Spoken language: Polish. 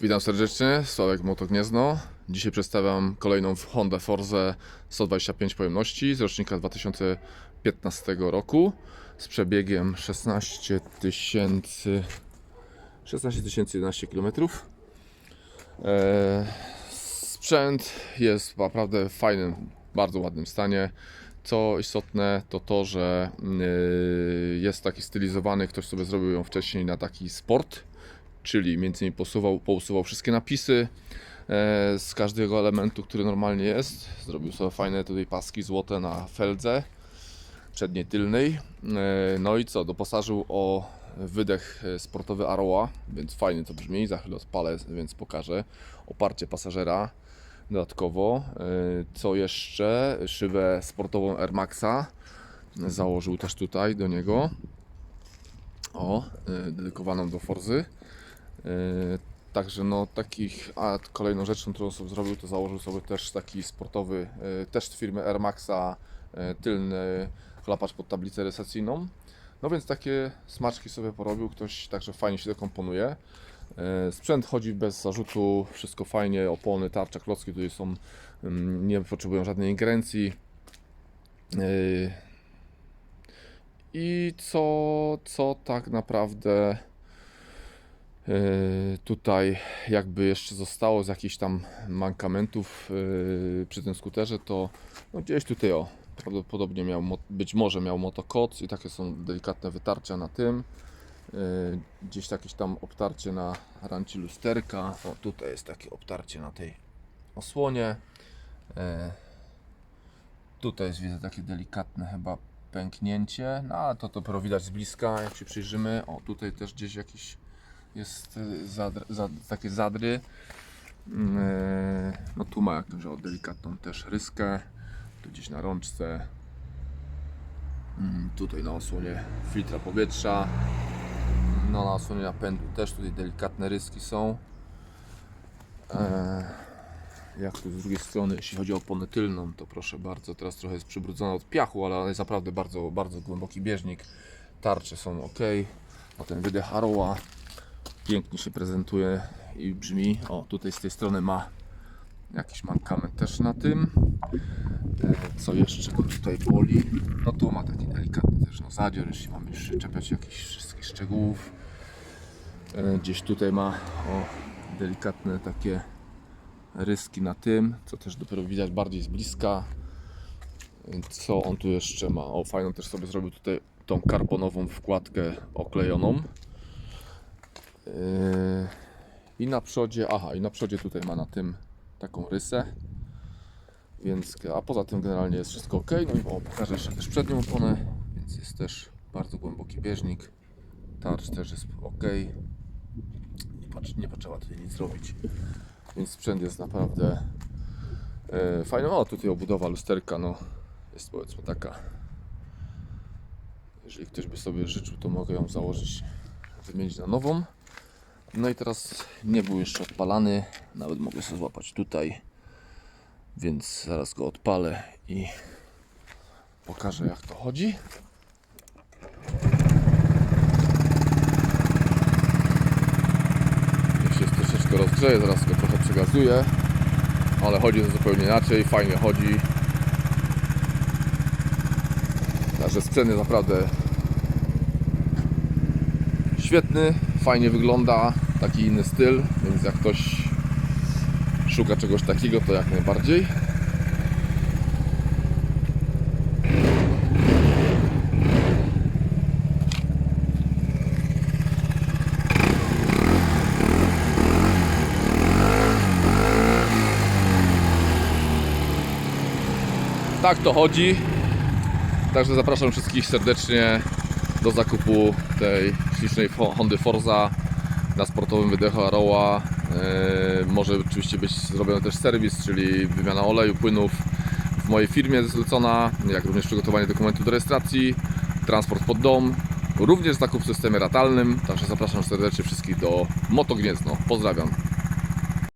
Witam serdecznie, Sławek Moto Gniezno. Dzisiaj przedstawiam kolejną Honda Forze 125 pojemności z rocznika 2015 roku z przebiegiem 16 tysięcy 16 11 km. E, Sprzęt jest w naprawdę fajnym, bardzo ładnym stanie. Co istotne, to to, że yy, jest taki stylizowany, ktoś sobie zrobił ją wcześniej na taki sport, czyli między innymi posuwał, pousuwał wszystkie napisy e, z każdego elementu, który normalnie jest. Zrobił sobie fajne tutaj paski złote na feldze przedniej, tylnej. E, No i co, doposażył o wydech e, sportowy Aroa, więc fajnie to brzmi. Za chwilę odpalę, więc pokażę. Oparcie pasażera dodatkowo. Co jeszcze? Szybę sportową Air Maxa założył też tutaj do niego. O, dedykowaną do Forzy. E, Także no takich, a kolejną rzeczą, którą sobie zrobił, to założył sobie też taki sportowy, e, też firmy Air Maxa, e, tylny chlapacz pod tablicę recepcyjną. No więc takie smaczki sobie porobił, ktoś także fajnie się to komponuje. E, Sprzęt chodzi bez zarzutu, wszystko fajnie, opony, tarcza, klocki tutaj są, mm, nie potrzebują żadnej ingerencji. I co, co tak naprawdę tutaj jakby jeszcze zostało z jakichś tam mankamentów e, przy tym skuterze, to no gdzieś tutaj o, prawdopodobnie miał, być może miał motokoc i takie są delikatne wytarcia na tym. E, Gdzieś jakieś tam obtarcie na ranci lusterka. O, tutaj jest takie obtarcie na tej osłonie. E, Tutaj jest widzę takie delikatne chyba pęknięcie. No ale to dopiero widać z bliska, jak się przyjrzymy. O, tutaj też gdzieś jakiś jest e, zadr, zad, takie zadry. Mm, e, No tu ma jakąś delikatną też ryskę. Tu gdzieś na rączce. Mm, Tutaj na osłonie filtra powietrza. No na osłonie napędu też tutaj delikatne ryski są. Eee, jak tu z drugiej strony, jeśli chodzi o oponę tylną, to proszę bardzo, teraz trochę jest przybrudzona od piachu, ale jest naprawdę bardzo, bardzo głęboki bieżnik. Tarcze są ok. O ten wydech Aroła pięknie się prezentuje i brzmi. O, tutaj z tej strony ma jakiś mankament też na tym. E, Co jeszcze go tutaj boli? No tu ma taki delikatny też no, zadzior, jeśli mamy już czepiać jakichś wszystkich szczegółów. E, Gdzieś tutaj ma o, delikatne takie ryski na tym, co też dopiero widać bardziej z bliska. Co on tu jeszcze ma? O, fajną też sobie zrobił tutaj tą karbonową wkładkę oklejoną. Yy, I na przodzie, aha, i na przodzie tutaj ma na tym taką rysę. Więc, a poza tym generalnie jest wszystko ok. No i o, pokażę jeszcze też przednią oponę, więc jest też bardzo głęboki bieżnik. Tarcz też jest ok. Nie, patrz, nie potrzeba tutaj nic zrobić. Więc sprzęt jest naprawdę e, fajny. O, tutaj obudowa lusterka, no jest powiedzmy taka. Jeżeli ktoś by sobie życzył, to mogę ją założyć, wymienić na nową. No i teraz nie był jeszcze odpalany, nawet mogę sobie złapać tutaj, więc zaraz go odpalę i pokażę jak to chodzi. Jak się troszeczkę rozgrzeje, zaraz go trochę przegazuję, ale chodzi to zupełnie inaczej, fajnie chodzi. Także sprzęt jest naprawdę świetny, fajnie wygląda, taki inny styl, więc jak ktoś szuka czegoś takiego, to jak najbardziej. Tak to chodzi. Także zapraszam wszystkich serdecznie do zakupu tej ślicznej Hondy Forza na sportowym wydechu Aroła. Yy, może oczywiście być zrobiony też serwis, czyli wymiana oleju, płynów w mojej firmie zlecona, jak również przygotowanie dokumentu do rejestracji, transport pod dom, również zakup w systemie ratalnym. Także zapraszam serdecznie wszystkich do Moto Gniezno. Pozdrawiam.